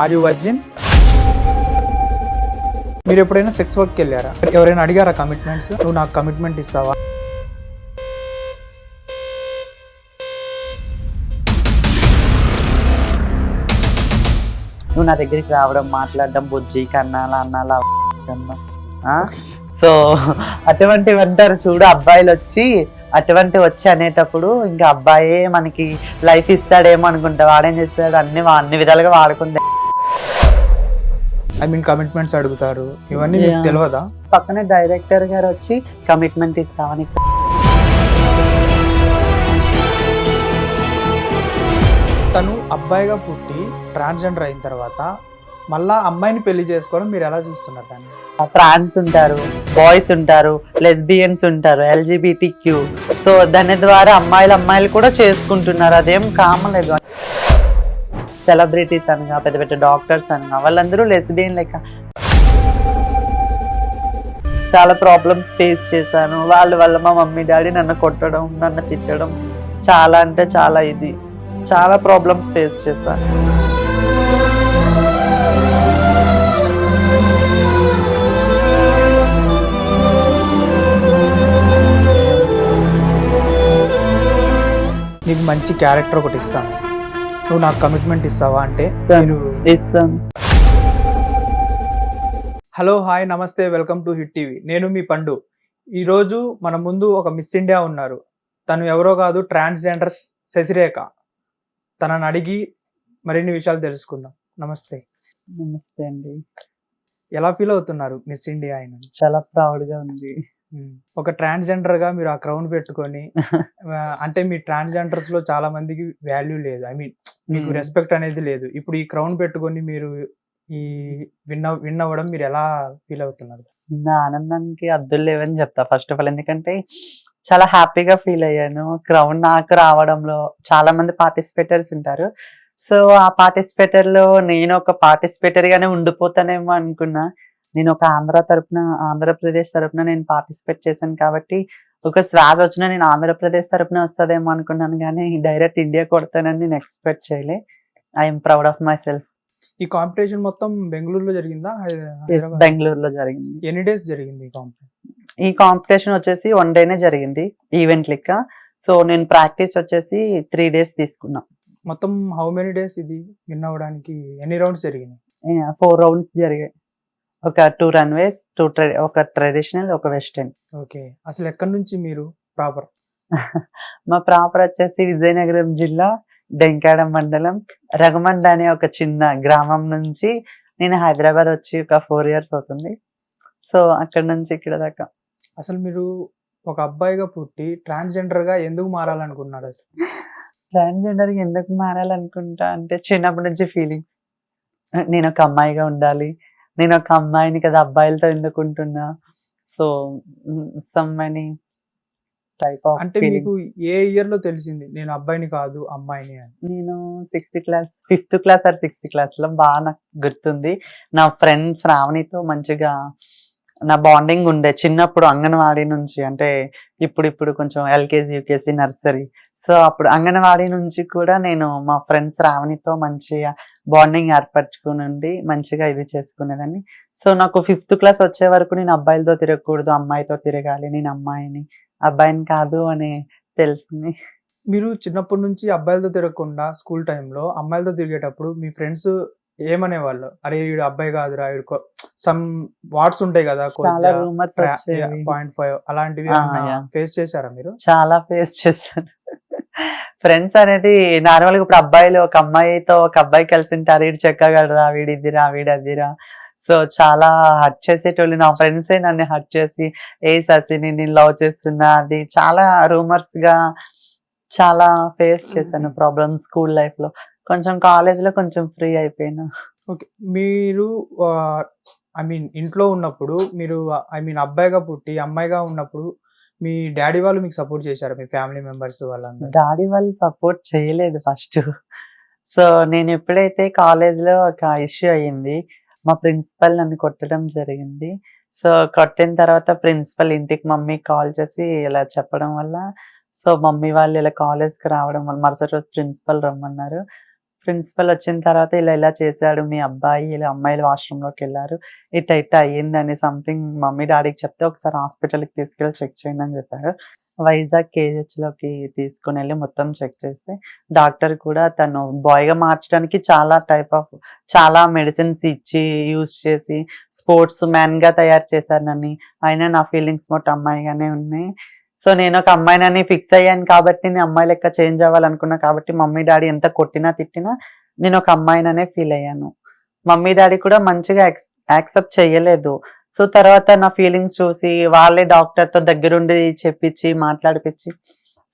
Are you virgin మీరు ఎప్పుడైనా sex వర్క్కి వెళ్ళారా? ఎవరైనా అడిగారా కమిట్మెంట్స్ నువ్వు నాకు కమిట్మెంట్ ఇస్తావా? నువ్వు నా దగ్గరికి రావడం మాట్లాడడం బుజ్జి కన్నాలా అన్నాలా కన్నా. సో అటువంటివి అంటారు చూడు అబ్బాయిలు వచ్చి అటువంటి వచ్చి అనేటప్పుడు ఇంకా అబ్బాయే మనకి లైఫ్ ఇస్తాడేమో అనుకుంటా వాడేం చేస్తాడు? అన్ని అన్ని విధాలుగా వాడుకుంటే. ఐ మీన్ కమిట్మెంట్స్ అడుగుతారు. ఇవన్నీ మీకు. తెలియదా పక్కనే డైరెక్టర్ గారు వచ్చి కమిట్మెంట్ ఇస్తామని తను అబ్బాయిగా పుట్టి ట్రాన్స్జెండర్ అయిన తర్వాత మళ్ళా అమ్మాయిని పెళ్ళి చేసుకోవడం మీరు ఎలా చూస్తున్నారు దాన్ని? ట్రాన్స్ ఉంటారు బాయ్స్ ఉంటారు లెస్బియన్స్ ఉంటారు ఎల్జీబీటీ క్యూ సో దాని ద్వారా అమ్మాయిలు అమ్మాయిలు కూడా చేసుకుంటున్నారు. అదేం కామలేదు సెలబ్రిటీస్ అనగా పెద్ద పెద్ద డాక్టర్స్ అనగా వాళ్ళందరూ లెస్బియన్ లెక్క. చాలా ప్రాబ్లమ్స్ ఫేస్ చేశాను. వాళ్ళ వల్ల మా మమ్మీ డాడీ నన్ను కొట్టడం నన్ను తిట్టడం చాలా అంటే చాలా ఇది. చాలా ప్రాబ్లమ్స్ ఫేస్ చేశాను. నీకు మంచి క్యారెక్టర్ ఒకటి ఇస్తాను. నువ్వు నాకు కమిట్మెంట్ ఇస్తావా అంటే ఇస్తాను. హలో హాయ్ నమస్తే వెల్కమ్ టు హిట్ టీవీ నేను మీ పండు. ఈరోజు మన ముందు ఒక మిస్ ఇండియా ఉన్నారు. తను ఎవరో కాదు ట్రాన్స్జెండర్ శశిరేఖ. తనని అడిగి మరిన్ని విషయాలు తెలుసుకుందాం. నమస్తే. నమస్తే అండి. ఎలా ఫీల్ అవుతున్నారు మిస్ ఇండియా అయిన చాలా ప్రౌడ్గా ఉంది. ఒక ట్రాన్స్జెండర్గా మీరు ఆ క్రౌన్ పెట్టుకొని అంటే మీ ట్రాన్స్జెండర్స్లో చాలా మందికి వాల్యూ లేదు. ఐ మీన్ మీకు. రెస్పెక్ట్ అనేది లేదు. ఇప్పుడు ఈ క్రౌన్ పెట్టుకొని మీరు ఈ విన్ విన్ అవ్వడం మీరు ఎలా ఫీల్ అవుతున్నారు? నా ఆనందానికి అద్దులు లేవని చెప్తా. ఫస్ట్ ఆఫ్ ఆల్ ఎందుకంటే చాలా హ్యాపీగా ఫీల్ అయ్యాను. క్రౌన్ నాకు రావడంలో చాలా మంది పార్టిసిపేటర్స్ ఉంటారు. సో ఆ పార్టిసిపేటర్లో నేను ఒక పార్టిసిపేటర్ గానే ఉండిపోతానేమో అనుకున్నా. నేను ఒక ఆంధ్ర తరపున ఆంధ్రప్రదేశ్ తరపున నేను పార్టిసిపేట్ చేశాను కాబట్టి ఒక శ్వాస వచ్చినా నేను ఆంధ్రప్రదేశ్ తరపున వస్తుందేమో అనుకున్నాను కానీ డైరెక్ట్ ఇండియా కొడతానని నేను ఎక్స్పెక్ట్ చేయలే. I'm proud of myself. ఈ కాంపిటీషన్ మొత్తం బెంగళూరులో జరిగిందా? బెంగళూరులో జరిగింది. ఎన్ని డేస్ జరిగింది ఈ కాంపిటీషన్ ఈ కాంపిటీషన్ వచ్చేసి వన్ డేనే జరిగింది ఈవెంట్ లెక్క. సో నేను ప్రాక్టీస్ వచ్చేసి త్రీ డేస్ తీసుకున్నా. మొత్తం హౌ మెనీ డేస్ ఇది విన్ అవ్వడానికి? ఎన్ని రౌండ్స్ జరిగినాయి? ఫోర్ రౌండ్స్ జరిగాయి. ఒక టూ రన్వేస్ టూ ఒక ట్రెడిషనల్ ఒక వెస్టర్న్. ఓకే. అసలు ఎక్కడి నుంచి మీరు ప్రాపర్? మా ప్రాపర్ వచ్చేసి విజయనగరం జిల్లా డెంకాడ మండలం రగమండ అనే ఒక చిన్న గ్రామం నుంచి నేను హైదరాబాద్ వచ్చి ఒక ఫోర్ ఇయర్స్ అవుతుంది. సో అక్కడ నుంచి ఇక్కడ దాకా. అసలు మీరు ఒక అబ్బాయిగా పుట్టి ట్రాన్స్జెండర్గా ఎందుకు మారాలనుకున్నారు అసలు? ట్రాన్స్జెండర్ ఎందుకు మారాలనుకుంటా అంటే చిన్నప్పటి నుంచి ఫీలింగ్స్. నేను ఒక అమ్మాయిగా ఉండాలి నేను ఒక అమ్మాయిని కదా అబ్బాయిలతో ఎందుకు ఉంటున్నా so some many type of అంటే మీకు ఏ ఇయర్లో తెలిసింది నేను అబ్బాయిని కాదు అమ్మాయిని అని? నేను sixth class fifth class or sixth క్లాస్లో బాగా నాకు గుర్తుంది. నా ఫ్రెండ్స్ రావణితో మంచిగా నా బాండింగ్ ఉండే చిన్నప్పుడు అంగన్వాడీ నుంచి అంటే ఇప్పుడు ఇప్పుడు కొంచెం ఎల్కేజీ యూకేజీ నర్సరీ. సో అప్పుడు అంగన్వాడీ నుంచి కూడా నేను మా ఫ్రెండ్స్ రావణితో మంచిగా బాండింగ్ ఏర్పరచుకుని ఉండి మంచిగా ఇది చేసుకునేదాన్ని. సో నాకు ఫిఫ్త్ క్లాస్ వచ్చే వరకు నేను అబ్బాయిలతో తిరగకూడదు అమ్మాయితో తిరగాలి నేను అమ్మాయిని. అబ్బాయిని కాదు అని తెలిసింది. మీరు చిన్నప్పటి నుంచి అబ్బాయిలతో తిరగకుండా స్కూల్ టైంలో అమ్మాయిలతో తిరిగేటప్పుడు మీ ఫ్రెండ్స్ ఏమనేవాళ్ళు? అరే వీడు అబ్బాయి కాదురా వీడు సమ్ వాట్స్ ఉంటాయి కదా పాయింట్ ఫైవ్ అలాంటివి. ఫేస్ చేశారా మీరు? చాలా ఫేస్ చేశాను. ఫ్రెండ్స్ అనేది నార్మల్గా ఇప్పుడు అబ్బాయిలు ఒక అమ్మాయితో ఒక అబ్బాయి కలిసి ఉంటారు వీడు చెక్కగలరా వీడి ఇదిరా వీడు అదిరా. సో చాలా హర్ట్ చేసేటోళ్ళు. నా ఫ్రెండ్సే నన్ను హర్ట్ చేసి ఏ ససిని నేను లవ్ చేస్తున్నా అది చాలా రూమర్స్గా చాలా ఫేస్ చేశాను ప్రాబ్లమ్ స్కూల్ లైఫ్లో కొంచెం కాలేజ్లో కొంచెం ఫ్రీ అయిపోయినా. ఓకే మీరు ఐ మీన్ ఇంట్లో ఉన్నప్పుడు మీరు ఐ మీన్ అబ్బాయిగా పుట్టి అమ్మాయిగా ఉన్నప్పుడు మీ డాడీ వాళ్ళు మీకు సపోర్ట్ చేశారు? మీ ఫ్యామిలీ మెంబర్స్ వాళ్ళందరూ? డాడీ వాళ్ళు సపోర్ట్ చేయలేదు ఫస్ట్ సో నేను ఎప్పుడైతే కాలేజ్లో ఒక ఇష్యూ అయ్యింది మా ప్రిన్సిపల్ నన్ను కొట్టడం జరిగింది. సో కొట్టిన తర్వాత ప్రిన్సిపల్ ఇంటికి మమ్మీ కాల్ చేసి ఇలా చెప్పడం వల్ల సో మమ్మీ వాళ్ళు ఇలా కాలేజ్కి రావడం వల్ల మరుసటి రోజు ప్రిన్సిపల్ రమ్మన్నారు. ప్రిన్సిపల్ వచ్చిన తర్వాత ఇలా ఇలా చేశాడు మీ అబ్బాయి ఇలా అమ్మాయిలు వాష్రూమ్లోకి లోకి వెళ్ళారు. ఇట్లా ఇట్లా అయ్యిందని సంథింగ్ మమ్మీ డాడీకి చెప్తే ఒకసారి హాస్పిటల్కి తీసుకెళ్ళి చెక్ చేయండి అని చెప్పారు. వైజాగ్ కేజెచ్లోకి లోకి తీసుకుని వెళ్ళి మొత్తం చెక్ చేస్తే డాక్టర్ కూడా తను బాయ్గా గా మార్చడానికి చాలా టైప్ ఆఫ్ చాలా మెడిసిన్స్ ఇచ్చి యూజ్ చేసి స్పోర్ట్స్ మ్యాన్గా తయారు చేశారు నన్ను. అయినా నా ఫీలింగ్స్ మొత్తం అమ్మాయిగానే ఉన్నాయి. సో నేను ఒక అమ్మాయినని ఫిక్స్ అయ్యాను కాబట్టి నేను అమ్మాయి లెక్క చేంజ్ అవ్వాలనుకున్నా కాబట్టి మమ్మీ డాడీ ఎంత కొట్టినా తిట్టినా నేను ఒక అమ్మాయిననే ఫీల్ అయ్యాను. మమ్మీ డాడీ కూడా మంచిగా యాక్సెప్ట్ చేయలేదు. సో తర్వాత నా ఫీలింగ్స్ చూసి వాళ్ళే డాక్టర్తో దగ్గరుండి చెప్పించి మాట్లాడిపించి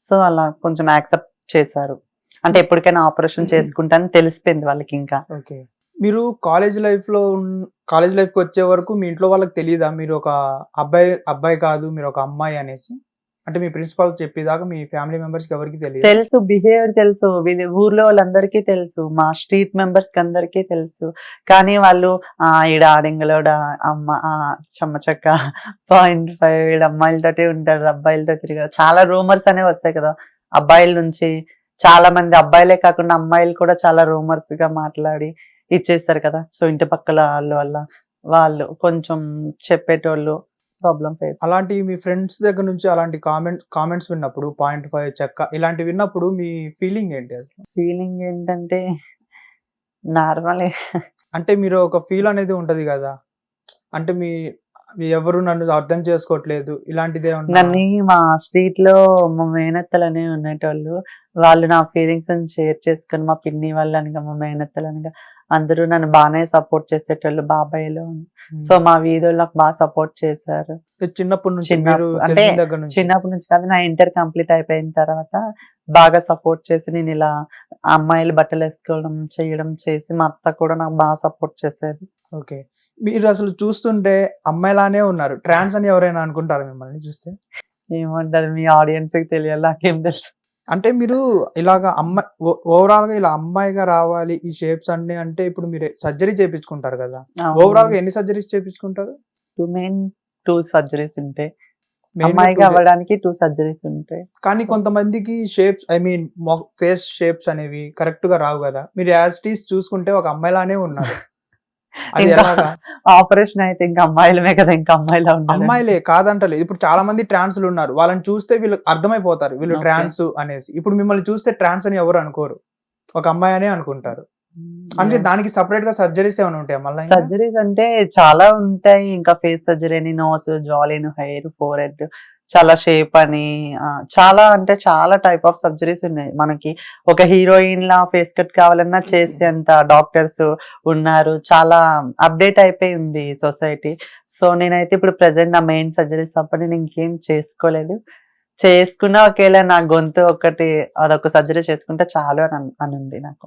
సో అలా కొంచెం యాక్సెప్ట్ చేశారు. అంటే ఎప్పటికైనా ఆపరేషన్ చేసుకుంటాను తెలిసిపోయింది వాళ్ళకి ఇంకా. ఓకే. మీరు కాలేజ్ లైఫ్లో కాలేజ్ లైఫ్కి వచ్చే వరకు మీ ఇంట్లో వాళ్ళకి తెలియదా మీరు ఒక అబ్బాయి అబ్బాయి కాదు మీరు ఒక అమ్మాయి అనేసి? అంటే మీ ప్రిన్సిపాల్ చెప్పేదాకా మీ ఫ్యామిలీ మెంబర్స్ ఎవరికి తెలియదు? తెలుసు బిహేవియర్ తెలుసు. వీళ్ళ ఊర్లో వాళ్ళందరికీ తెలుసు. మా స్ట్రీట్ మెంబర్స్కి అందరికీ తెలుసు. కానీ వాళ్ళు ఆ ఈడ ఆడింగలోడ? అమ్మ ఆ చెమ్మచక్క పాయింట్ ఫైవ్ ఈడ అమ్మాయిలతోటి ఉంటారు అబ్బాయిలతో తిరిగారు. చాలా రూమర్స్ అనేవి వస్తాయి కదా. అబ్బాయిల నుంచి చాలా మంది అబ్బాయిలే కాకుండా అమ్మాయిలు కూడా చాలా రూమర్స్గా మాట్లాడి ఇచ్చేస్తారు కదా. సో ఇంటి పక్కల వాళ్ళు వల్ల వాళ్ళు కొంచెం చెప్పేటోళ్ళు ప్రాబ్లం ఫేస్ అలాంటి మీ ఫ్రెండ్స్ దగ్గర నుంచి అలాంటి కామెంట్ కామెంట్స్ విన్నప్పుడు పాయింట్ ఫైవ్ చెక్క ఇలాంటి విన్నప్పుడు మీ ఫీలింగ్ ఏంటి అసలు? ఫీలింగ్ ఏంటంటే నార్మలే అంటే మీరు ఒక ఫీల్ అనేది ఉంటది కదా. అంటే మీ ఎవరు నన్ను అర్థం చేసుకోవట్లేదు ఇలాంటిదే నన్ను మా స్ట్రీట్లో మా మేనత్తలనే ఉండేటోళ్ళు వాళ్ళు నా ఫీలింగ్స్ షేర్ చేసుకొని మా పిన్ని వాళ్ళు అనగా మా మేనత్తలు అనగా అందరూ నన్ను బాగానే సపోర్ట్ చేసేటోళ్ళు బాబాయ్లు సో మా వీధుల్లో నాకు బాగా సపోర్ట్ చేశారు. చిన్నప్పటి నుంచి అంటే చిన్నప్పటి నుంచి కాదు నా ఇంటర్ కంప్లీట్ అయిపోయిన తర్వాత బాగా సపోర్ట్ చేసి నేను ఇలా అమ్మాయిలు బట్టలు వేసుకోవడం చేయడం చేసి మా అత్త కూడా నాకు బాగా సపోర్ట్ చేసేది. ఓకే. మీరు అసలు చూస్తుంటే అమ్మాయిలానే ఉన్నారు. ట్రాన్స్ అని ఎవరైనా అనుకుంటారు మిమ్మల్ని చూస్తే? ఏమంటారు మీ ఆడియన్స్కి తెలియాలి నాకేం తెలుసు. అంటే మీరు ఇలాగా అమ్మాయి ఓవరాల్గా ఇలా అమ్మాయిగా రావాలి ఈ షేప్స్ అన్ని అంటే ఇప్పుడు మీరు సర్జరీ చేయించుకుంటారు కదా? ఓవరాల్గా ఎన్ని సర్జరీస్ చేయించుకుంటారు టూ మెయిన్ టూ సర్జరీస్ ఉంటాయి. అమ్మాయిగా అవ్వడానికి టూ సర్జరీస్ ఉంటాయి. కానీ కొంతమందికి shapes I mean face shapes అనేవి కరెక్ట్గా రావు కదా? మీరు యాజ్ టీస్ చూసుకుంటే ఒక అమ్మాయిలానే ఉన్నారు. ఆపరేషన్ అయితే ఇంకా అమ్మాయిలమే కదా ఇంకా అమ్మాయిలా అమ్మాయిలే కాదంటలేదు ఇప్పుడు చాలా మంది ట్రాన్స్లు ఉన్నారు. వాళ్ళని చూస్తే వీళ్ళు అర్థమైపోతారు. వీళ్ళు. ట్రాన్స్ అనేసి. ఇప్పుడు మిమ్మల్ని చూస్తే ట్రాన్స్ అని ఎవరు అనుకోరు. ఒక అమ్మాయి అనే అనుకుంటారు. అంటే దానికి సపరేట్గా సర్జరీస్ ఏమైనా ఉంటాయి మళ్ళీ సర్జరీస్ అంటే చాలా ఉంటాయి. ఇంకా ఫేస్ సర్జరీ అని nose jawline hair forehead చాలా షేప్ అని చాలా అంటే చాలా టైప్ ఆఫ్ సర్జరీస్ ఉన్నాయి మనకి. ఒక హీరోయిన్ లా ఫేస్ కట్ కావాలన్నా చేసేంత డాక్టర్స్ ఉన్నారు. చాలా అప్డేట్ అయిపోయి ఉంది సొసైటీ సో నేనైతే ఇప్పుడు ప్రెసెంట్ నా మెయిన్ సర్జరీస్ తప్ప నేను ఇంకేం చేసుకోలేదు. చేసుకున్నా ఒకవేళ నా గొంతు ఒకటి అదొక సర్జరీ చేసుకుంటే చాలు అని అని ఉంది నాకు.